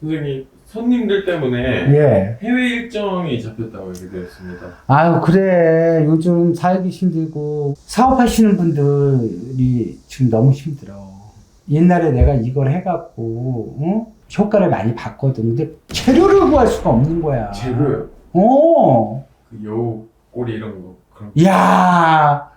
선생님 손님들 때문에 예. 해외 일정이 잡혔다고 얘기 되었습니다. 아유, 그래. 요즘 살기 힘들고, 사업하시는 분들이 지금 너무 힘들어. 옛날에 내가 이걸 해갖고, 응? 효과를 많이 봤거든. 근데 재료를 구할 수가 없는 거야. 재료요? 어. 그 여우 꼬리 이런 거 그런 야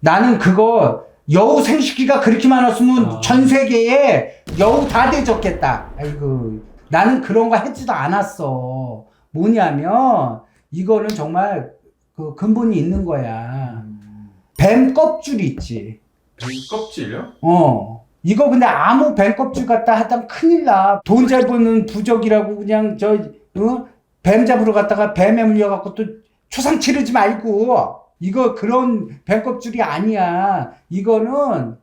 나는 그거 여우 생식기가 그렇게 많았으면 아. 전 세계에 여우 다 대적겠다. 아이고 나는 그런 거 하지도 않았어. 뭐냐면 이거는 정말 그 근본이 있는 거야. 뱀 껍줄 있지. 뱀 껍질요? 어. 이거 근데 아무 뱀 껍질 갖다 하다 큰일 나. 돈 잘 버는 부적이라고 그냥 저, 어? 뱀 잡으러 갔다가 뱀에 물려갖고 또 초상 치르지 말고. 이거 그런 뱀 껍질이 아니야. 이거는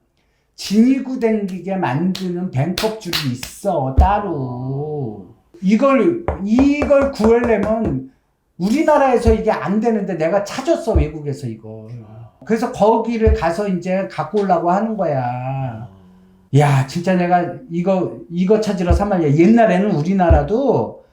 지니고 댕기게 만드는 뱀 껍질이 있어, 따로. 이걸, 이걸 구하려면 우리나라에서 이게 안 되는데 내가 찾았어, 외국에서 이걸. 그래서 거기를 가서 이제 갖고 오려고 하는 거야. 야, 진짜 내가 이거, 이거 찾으러 사말이야. 옛날에는 우리나라도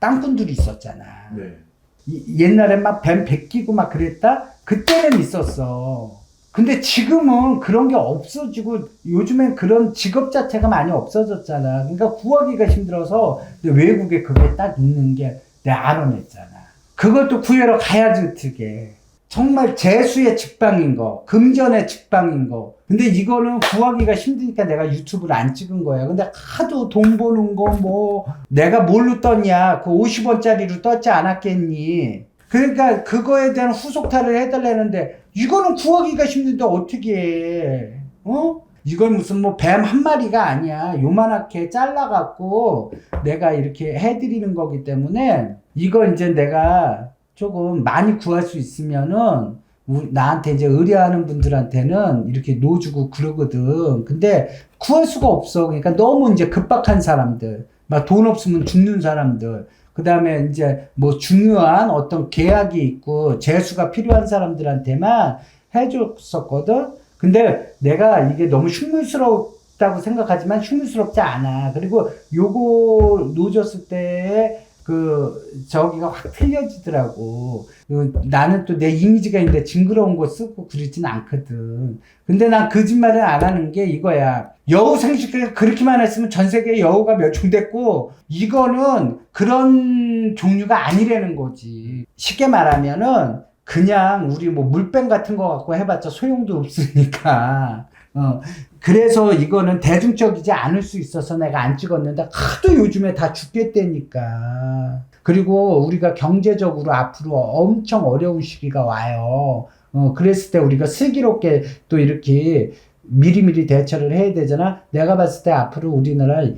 땅꾼들이 있었잖아. 네. 이- 옛날에 막 뱀 베끼고 막 그랬다? 그때는 있었어. 근데 지금은 그런 게 없어지고 요즘엔 그런 직업 자체가 많이 없어졌잖아. 그러니까 구하기가 힘들어서 외국에 그게 딱 있는 게 내가 알아냈잖아. 그것도 구하러 가야지 어떻게. 정말 재수의 직방인 거, 금전의 직방인 거. 근데 이거는 구하기가 힘드니까 내가 유튜브를 안 찍은 거야. 근데 하도 돈 버는 거 뭐, 내가 뭘로 떴냐? 그 50원짜리로 떴지 않았겠니? 그러니까 그거에 대한 후속타를 해달라는데 이거는 구하기가 힘든데 어떻게 해? 어? 이건 무슨 뭐 뱀 한 마리가 아니야. 요만하게 잘라갖고 내가 이렇게 해드리는 거기 때문에 이거 이제 내가 조금 많이 구할 수 있으면은 우- 나한테 이제 의뢰하는 분들한테는 이렇게 놓주고 그러거든. 근데 구할 수가 없어. 그러니까 너무 이제 급박한 사람들, 막 돈 없으면 죽는 사람들, 그 다음에 이제 뭐 중요한 어떤 계약이 있고 재수가 필요한 사람들한테만 해줬었거든. 근데 내가 이게 너무 흉물스럽다고 생각하지만 흉물스럽지 않아. 그리고 요거 놓아줬을 때 그 저기가 확 틀려지더라고. 그 나는 또 내 이미지가 있는데 징그러운 거 쓰고 그러진 않거든. 근데 난 거짓말을 안 하는 게 이거야. 여우 생식기가 그렇게만 했으면 전 세계에 여우가 멸종됐고 이거는 그런 종류가 아니라는 거지. 쉽게 말하면은 그냥 우리 뭐 물병 같은 거 갖고 해봤자 소용도 없으니까. 어, 그래서 이거는 대중적이지 않을 수 있어서 내가 안 찍었는데 하도 요즘에 다 죽겠다니까. 그리고 우리가 경제적으로 앞으로 엄청 어려운 시기가 와요. 어, 그랬을 때 우리가 슬기롭게 또 이렇게 미리미리 대처를 해야 되잖아. 내가 봤을 때 앞으로 우리나라 어,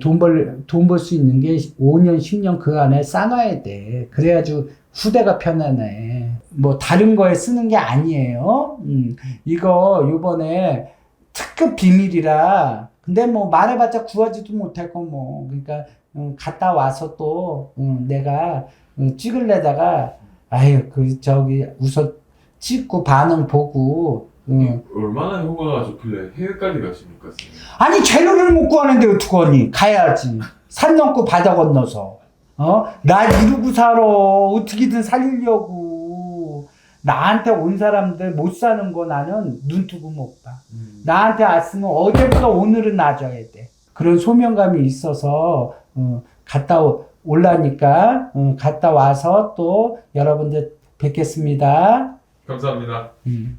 돈 벌, 돈 벌 수 있는 게 5년, 10년 그 안에 쌓아야 돼. 그래야지 후대가 편안해. 뭐, 다른 거에 쓰는 게 아니에요. 음, 이거 요번에 특급 비밀이라. 근데 뭐, 말해봤자 구하지도 못할 거 뭐. 그러니까, 음, 갔다 와서 또, 음, 내가 음, 찍을래다가, 아유, 그, 저기, 우선 찍고 반응 보고, 음, 얼마나 효과가 좋길래 해외까지 가십니까? 선생님? 아니 재료를 못 구하는데 어떡하니 가야지 산 넘고 바다 건너서 어? 나 이러고 살아 어떻게든 살리려고 나한테 온 사람들 못 사는 거 나는 눈 뜨고 못봐 나한테 왔으면 어제부터 오늘은 놔줘야 돼 그런 소명감이 있어서 어, 갔다 오- 올라니까 어, 갔다 와서 또 여러분들 뵙겠습니다 감사합니다. 음.